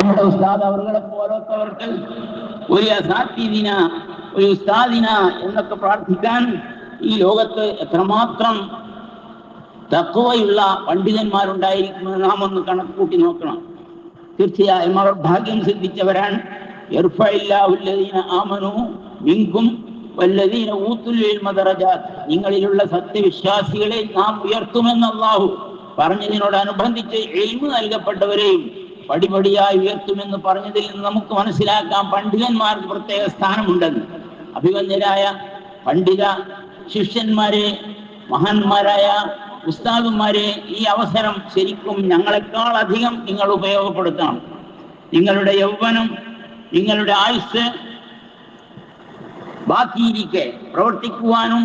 നമ്മുടെ ഉസ്താദ് അവരുടെ പോലത്തവർക്ക് ഒരു അസാത്തിദിന ഒരു ഉസ്താദിന എന്നൊക്കെ പ്രാർത്ഥിക്കാൻ ഈ ലോകത്ത് എത്രമാത്രം തക്കവയുള്ള പണ്ഡിതന്മാരുണ്ടായിരിക്കുമെന്ന് നാം ഒന്ന് കണക്ക് കൂട്ടി നോക്കണം. തീർച്ചയായും അവർ ഭാഗ്യം സിദ്ധിച്ചവരാണ്. ആമനു മിങ്കും നിങ്ങളിലുള്ള സത്യവിശ്വാസികളെ നാം ഉയർത്തുമെന്ന് അല്ലാഹു പറഞ്ഞതിനോടനുബന്ധിച്ച് എൽമു നൽകപ്പെട്ടവരെയും പടിപടിയായി ഉയർത്തുമെന്ന് പറഞ്ഞതിൽ നിന്ന് നമുക്ക് മനസ്സിലാക്കാം പണ്ഡിതന്മാർക്ക് പ്രത്യേക സ്ഥാനമുണ്ടെന്ന്. അഭിവന്യരായ പണ്ഡിത ശിഷ്യന്മാരെ മഹാന്മാരായ ഉസ്താദുമാരെ ഈ അവസരം ശരിക്കും ഞങ്ങളെക്കാൾ അധികം നിങ്ങൾ ഉപയോഗപ്പെടുത്തണം. നിങ്ങളുടെ യൗവനം നിങ്ങളുടെ ആയുസ് ബാക്കിയിരിക്കെ പ്രവർത്തിക്കുവാനും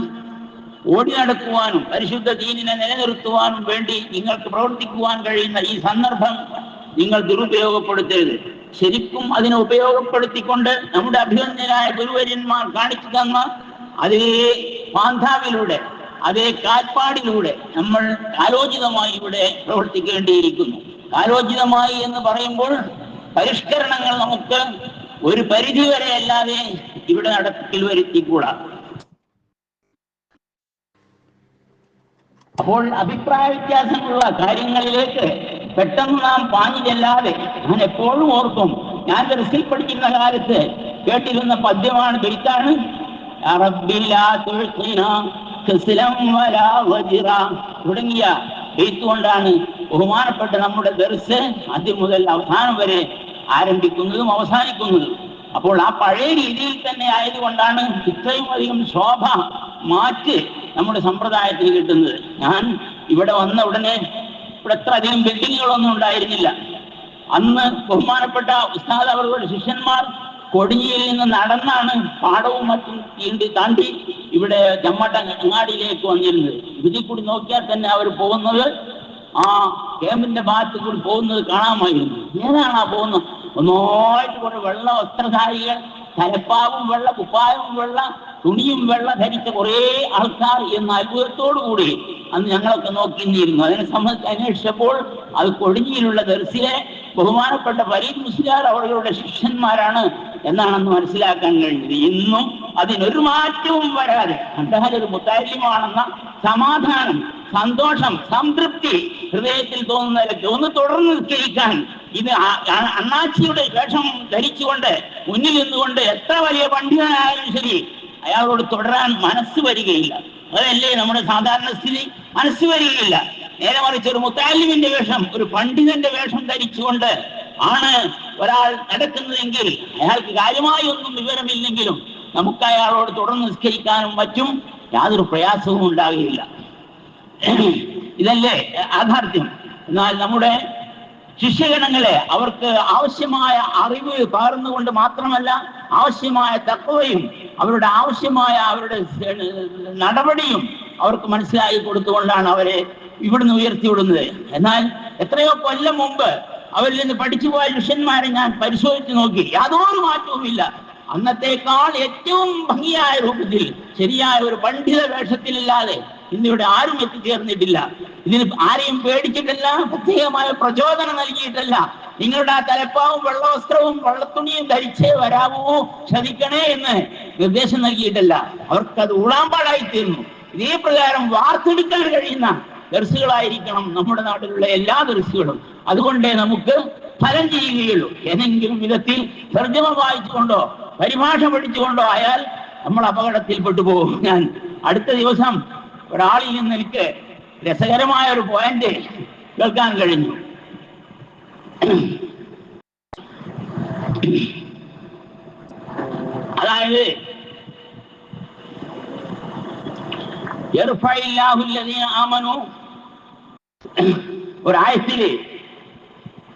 ഓടി നടക്കുവാനും പരിശുദ്ധ ദീനിനെ നിലനിർത്തുവാനും വേണ്ടി നിങ്ങൾക്ക് പ്രവർത്തിക്കുവാൻ കഴിയുന്ന ഈ സന്ദർഭം നിങ്ങൾ ദുരുപയോഗപ്പെടുത്തരുത്. ശരിക്കും അതിനെ ഉപയോഗപ്പെടുത്തിക്കൊണ്ട് നമ്മുടെ അഭിനന്ദനായ ഗുരുവര്യന്മാർ കാണിച്ചു തന്ന അതേ പാന്ധാവിലൂടെ അതേ കാൽപ്പാടിലൂടെ നമ്മൾ കാലോചിതമായി ഇവിടെ പ്രവർത്തിക്കേണ്ടിയിരിക്കുന്നു. കാലോചിതമായി എന്ന് പറയുമ്പോൾ പരിഷ്കരണങ്ങൾ നമുക്ക് ഒരു പരിധി വരെ അല്ലാതെ ഇവിടെ നടപ്പിൽ വരുത്തിക്കൂടാ. അപ്പോൾ അഭിപ്രായ വ്യത്യാസമുള്ള കാര്യങ്ങളിലേക്ക് പെട്ടെന്ന് നാം പാഞ്ഞില്ലാതെ ഞാൻ എപ്പോഴും ഓർക്കും. ഞാൻ ദർസിൽ പഠിക്കുന്ന കാലത്ത് കേട്ടിരുന്ന പദ്യമാണ് ബെയ്ത്താണ് തുടങ്ങിയ കൊണ്ടാണ് ബഹുമാനപ്പെട്ട നമ്മുടെ ദർസ് ആദ്യം മുതൽ അവസാനം വരെ ആരംഭിക്കുന്നതും അവസാനിക്കുന്നതും. അപ്പോൾ ആ പഴയ രീതിയിൽ തന്നെ ആയതുകൊണ്ടാണ് ഇത്രയും അധികം ശോഭ മാറ്റ് നമ്മുടെ സമ്പ്രദായത്തിന് കിട്ടുന്നത്. ഞാൻ ഇവിടെ വന്ന ഉടനെ ഇവിടെ അത്ര അധികം ബിൽഡിങ്ങുകളൊന്നും ഉണ്ടായിരുന്നില്ല. അന്ന് ബഹുമാനപ്പെട്ട ഉസ്താദ് അവരുടെ ശിഷ്യന്മാർ കൊടിഞ്ഞിയിൽ നിന്ന് നടന്നാണ് പാടവും മറ്റും തീണ്ടി താണ്ടി ഇവിടെ ചമ്മട്ട അങ്ങാടിയിലേക്ക് വന്നിരുന്നത്. ഇതിൽ കൂടി നോക്കിയാൽ തന്നെ അവർ പോകുന്നത് ആ ക്യാമ്പിന്റെ ഭാഗത്ത് കൂടി പോകുന്നത് കാണാമായിരുന്നു. ഏതാണ് ആ പോകുന്നത്? ഒന്നായിട്ട് കുറെ വെള്ള വസ്ത്രധാരികൾ തലപ്പാവും വെള്ള കുപ്പായവും വെള്ള തുണിയും വെള്ള ധരിച്ച കുറേ ആൾക്കാർ എന്ന അത്ഭുതത്തോടു കൂടി അന്ന് ഞങ്ങളൊക്കെ നോക്കിയിരുന്നു അതിനെ സംബന്ധിച്ച് അന്വേഷിച്ചപ്പോൾ അത് കൊടിഞ്ഞിയിലുള്ള ദർശിലെ ബഹുമാനപ്പെട്ട ഫരീദ് മുസ്ലിയാർ അവരുടെ ശിഷ്യന്മാരാണ് എന്നാണെന്ന് മനസ്സിലാക്കാൻ കഴിഞ്ഞത് ഇന്നും അതിനൊരു മാറ്റവും വരാതെ അദ്ദേഹം ഒരു മുത്താരിയുമാണെന്ന സമാധാനം സന്തോഷം സംതൃപ്തി ഹൃദയത്തിൽ തോന്നുന്നതിലൊക്കെ ഒന്ന് തുടർന്ന് നിശ്ചയിക്കാൻ ഇത് അണ്ണാച്ചിയുടെ വേഷം ധരിച്ചുകൊണ്ട് മുന്നിൽ നിന്നുകൊണ്ട് എത്ര വലിയ പണ്ഡിതനായാലും ശരി അയാളോട് തുടരാൻ മനസ്സ് വരികയില്ല. അതല്ലേ നമ്മുടെ സാധാരണ സ്ഥിതി? മനസ്സ് വരികയില്ല. നേരെ മറിച്ച് ഒരു മുത്താലിമിന്റെ വേഷം ഒരു പണ്ഡിതന്റെ വേഷം ധരിച്ചുകൊണ്ട് ആണ് ഒരാൾ നടക്കുന്നതെങ്കിൽ അയാൾക്ക് കാര്യമായി ഒന്നും വിവരമില്ലെങ്കിലും നമുക്ക് അയാളോട് തുടർന്ന് നിസ്കരിക്കാനും പറ്റും. യാതൊരു പ്രയാസവും ഉണ്ടാകുകയില്ല ഇതല്ലേ യാഥാർത്ഥ്യം? എന്നാൽ നമ്മുടെ ശിഷ്യഗണങ്ങളെ അവർക്ക് ആവശ്യമായ അറിവ് പകർന്നുകൊണ്ട് മാത്രമല്ല ആവശ്യമായ തക്കവയും അവരുടെ ആവശ്യമായ അവരുടെ നടപടിയും അവർക്ക് മനസ്സിലാക്കി കൊടുത്തുകൊണ്ടാണ് അവരെ ഇവിടുന്ന് ഉയർത്തിവിടുന്നത്. എന്നാൽ എത്രയോ കൊല്ലം മുമ്പ് അവരിൽ നിന്ന് പഠിച്ചു പോയ ശിഷ്യന്മാരെ ഞാൻ പരിശോധിച്ചു നോക്കി. യാതൊരു മാറ്റവുമില്ല. അന്നത്തേക്കാൾ ഏറ്റവും ഭംഗിയായ രൂപത്തിൽ ശരിയായ ഒരു പണ്ഡിത വേഷത്തിലില്ലാതെ ഇന്നിവിടെ ആരും എത്തിച്ചേർന്നിട്ടില്ല. ഇതിന് ആരെയും പേടിച്ചിട്ടല്ല പ്രത്യേകമായ പ്രചോദനം നൽകിയിട്ടല്ല. നിങ്ങളുടെ ആ തലപ്പാവും വെള്ളവസ്ത്രവും വെള്ളത്തുണിയും ധരിച്ചേ വരാവൂ. ക്ഷമിക്കണേ എന്ന് നിർദ്ദേശം നൽകിയിട്ടല്ല. അവർക്കത് ഊളാമ്പാടായി തീർന്നു ഇതേ പ്രകാരം വാർത്തെടുക്കാൻ കഴിയുന്ന ദർസുകളായിരിക്കണം നമ്മുടെ നാട്ടിലുള്ള എല്ലാ ദർസുകളും. അതുകൊണ്ടേ നമുക്ക് ഫലം ചെയ്യുകയുള്ളൂ. ഏതെങ്കിലും വിധത്തിൽ തർജമ വായിച്ചുകൊണ്ടോ പരിഭാഷ പഠിച്ചുകൊണ്ടോ ആയാൽ നമ്മൾ അപകടത്തിൽപ്പെട്ടു പോകും. ഞാൻ അടുത്ത ദിവസം ഒരാളിൽ നിന്ന് എനിക്ക് രസകരമായ ഒരു പോയിന്റ് കേൾക്കാൻ കഴിഞ്ഞു. അതായത് ഒരായത്തിൽ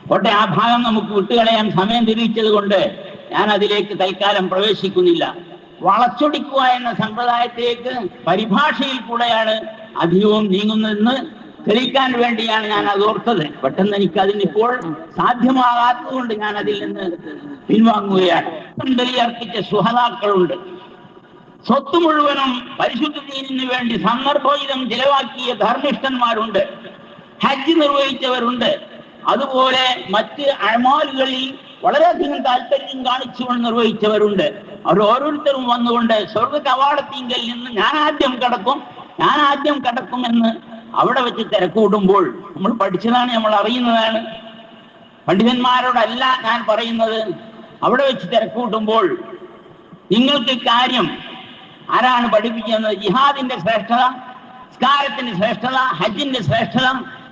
കോട്ടെ ആ ഭാഗം നമുക്ക് വിട്ടുകളയാൻ സമയം തിരിച്ചത് കൊണ്ട് ഞാൻ അതിലേക്ക് തൽക്കാലം പ്രവേശിക്കുന്നില്ല. വളച്ചൊടിക്കുക എന്ന സമ്പ്രദായത്തിലേക്ക് പരിഭാഷയിൽ കൂടെയാണ് അധികവും നീങ്ങുന്നതെന്ന് തെളിയിക്കാൻ വേണ്ടിയാണ് ഞാൻ അത് ഓർത്തത്. പെട്ടെന്ന് എനിക്ക് അതിനിപ്പോൾ സാധ്യമാകാത്തത് കൊണ്ട് ഞാൻ അതിൽ നിന്ന് പിൻവാങ്ങുകയാണ്. ബലിയർപ്പിച്ച സുഹതാക്കളുണ്ട് സ്വത്ത് മുഴുവനും പരിശുദ്ധ ദീനിന് വേണ്ടി സന്ദർഭോചിതം ചിലവാക്കിയ ധർമ്മിഷ്ഠന്മാരുണ്ട്. ഹജ്ജ് നിർവഹിച്ചവരുണ്ട്. അതുപോലെ മറ്റ് അഴമാലുകളിൽ വളരെയധികം താല്പര്യം കാണിച്ചുകൊണ്ട് നിർവഹിച്ചവരുണ്ട്. അവർ ഓരോരുത്തരും വന്നുകൊണ്ട് സ്വർഗ കവാടത്തിങ്കൽ നിന്ന് ഞാൻ ആദ്യം കടക്കും ഞാൻ ആദ്യം കിടക്കും എന്ന് അവിടെ വെച്ച് തിരക്കൂടുമ്പോൾ നമ്മൾ പഠിച്ചതാണ് നമ്മൾ അറിയുന്നതാണ്. പണ്ഡിതന്മാരോടല്ല ഞാൻ പറയുന്നത്. അവിടെ വെച്ച് തിരക്കൂട്ടുമ്പോൾ നിങ്ങൾക്ക് കാര്യം ആരാണ് പഠിപ്പിക്കുന്നത്? ജിഹാദിന്റെ ശ്രേഷ്ഠത സ്കാരത്തിന്റെ ശ്രേഷ്ഠത ഹജ്ജിന്റെ ശ്രേഷ്ഠത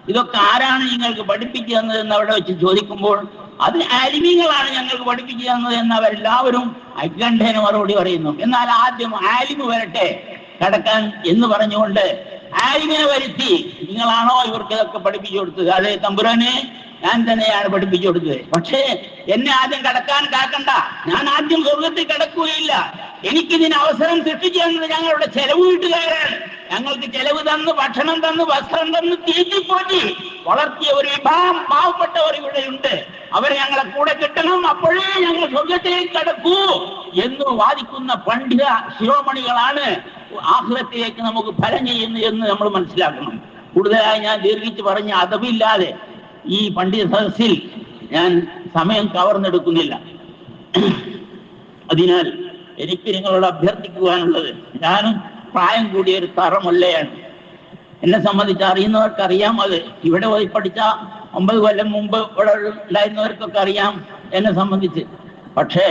ഇതൊക്കെ ആരാണ് നിങ്ങൾക്ക് പഠിപ്പിച്ചു തന്നത് എന്ന് അവിടെ വെച്ച് ചോദിക്കുമ്പോൾ അത് ആലിമികളാണ് ഞങ്ങൾക്ക് പഠിപ്പിച്ചു തന്നത് എന്ന് അവരെല്ലാവരും ഐകണ്ഠേന മറുപടി പറയുന്നു. എന്നാൽ ആദ്യം ആലിമ് വരട്ടെ കടക്കാൻ എന്ന് പറഞ്ഞുകൊണ്ട് ആലിമിനെ വരുത്തി. നിങ്ങളാണോ ഇവർക്ക് ഇതൊക്കെ പഠിപ്പിച്ചു കൊടുത്തത്? അതെ തമ്പുരാനെ ഞാൻ തന്നെയാണ് പഠിപ്പിച്ചു കൊടുത്തത്. പക്ഷേ എന്നെ ആദ്യം കടക്കാൻ കാക്കണ്ട. ഞാൻ ആദ്യം സ്വർഗത്തിൽ കിടക്കുകയില്ല. എനിക്കിതിന് അവസരം സൃഷ്ടിച്ചു ഞങ്ങളുടെ ചെലവ് വീട്ടുകാരാണ്. ഞങ്ങൾക്ക് ചെലവ് തന്ന് ഭക്ഷണം തന്ന് വസ്ത്രം തന്ന് തീറ്റിപ്പോറ്റി വളർത്തിയ ഒരു വിഭാഗം പാവപ്പെട്ടവർ ഇവിടെ ഉണ്ട്. അവർ ഞങ്ങളെ കൂടെ കിട്ടണം അപ്പോഴേ ഞങ്ങൾ സ്വർഗത്തിലേക്ക് കടക്കൂ എന്ന് വാദിക്കുന്ന പണ്ഡിത ശിരോമണികളാണ് ആഹ്ലത്തിലേക്ക് നമുക്ക് ഫലം ചെയ്യുന്നു എന്ന് നമ്മൾ മനസ്സിലാക്കണം. കൂടുതലായി ഞാൻ ദീർഘിച്ച് പറഞ്ഞ അതവില്ലാതെ ഈ പണ്ഡിത സദസ്സിൽ ഞാൻ സമയം കവർന്നെടുക്കുന്നില്ല. അതിനാൽ എനിക്ക് നിങ്ങളോട് അഭ്യർത്ഥിക്കുവാനുള്ളത്. ഞാനും പ്രായം കൂടിയ ഒരു തറമല്ലയാണ്. എന്നെ സംബന്ധിച്ച് അറിയുന്നവർക്ക് അറിയാം അത്. ഇവിടെ പോയി പഠിച്ച ഒമ്പത് കൊല്ലം മുമ്പ് ഇവിടെ ഉണ്ടായിരുന്നവർക്കൊക്കെ അറിയാം എന്നെ സംബന്ധിച്ച്. പക്ഷേ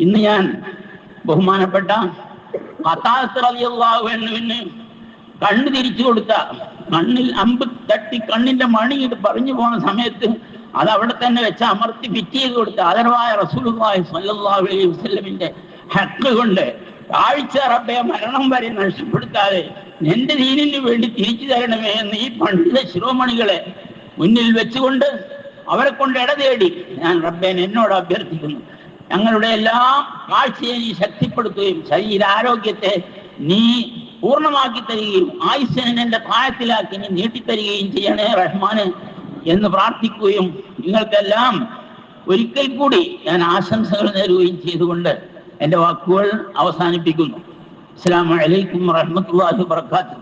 ഇന്ന് ഞാൻ ബഹുമാനപ്പെട്ട കഥാസ്ത്രവിന് കണ്ണ് തിരിച്ചു കൊടുത്ത കണ്ണിൽ അമ്പ് തട്ടി കണ്ണിന്റെ മണി ഇത് പറഞ്ഞു പോണ സമയത്ത് അത് അവിടെ തന്നെ വെച്ച് അമർത്തി ഫിറ്റ് ചെയ്ത് കൊടുത്ത ആദരവായ റസൂലുള്ളാഹി സ്വല്ലല്ലാഹു അലൈഹി വസല്ലമിന്റെ ഹക്ക് കൊണ്ട് ആഴ്ച റബ്ബെ മരണം വരെ നഷ്ടപ്പെടുത്താതെ എന്റെ ദീനിന് വേണ്ടി തിരിച്ചു തരണമേ എന്ന് ഈ പണ്ഡിത ശിരോമണികളെ മുന്നിൽ വെച്ചുകൊണ്ട് അവരെ കൊണ്ട് ഇടതേടി ഞാൻ റബ്ബേൻ എന്നോട് അഭ്യർത്ഥിക്കുന്നു. ഞങ്ങളുടെ എല്ലാ കാഴ്ചയെ നീ ശക്തിപ്പെടുത്തുകയും ശരീരാരോഗ്യത്തെ നീ പൂർണമാക്കി തരികയും ആയുസ്സിനെ എന്റെ പ്രായത്തിലാക്കി നീ നീട്ടിത്തരികയും ചെയ്യണേ റഹ്മാന് എന്ന് പ്രാർത്ഥിക്കുകയും നിങ്ങൾക്കെല്ലാം ഒരിക്കൽ കൂടി ഞാൻ ആശംസകൾ നേരുകയും ചെയ്തുകൊണ്ട് എന്റെ വാക്കുകൾ അവസാനിപ്പിക്കുന്നു. അസ്സാം വലൈക്കും വാഹമത്തല്ലാഹി വർക്കാത്തു